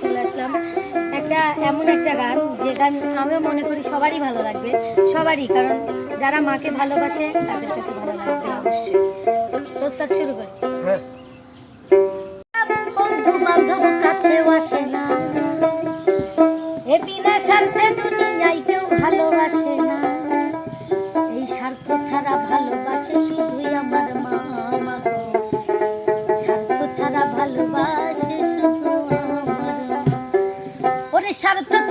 চলে আসলাম। একটা এমন একটা গান যেটা আমিও মনে করি সবারই ভালো লাগবে। সবারই কারণ যারা মাকে ভালোবাসে তাদের কাছে ভালো লাগবে অবশ্যই। প্রস্তাব শুরু করি। হ্যাঁ। ভালোবাসে ভালোবাসে শুধুই আমার মা আমাকে স্বার্থ ছাড়া ভালোবাসে the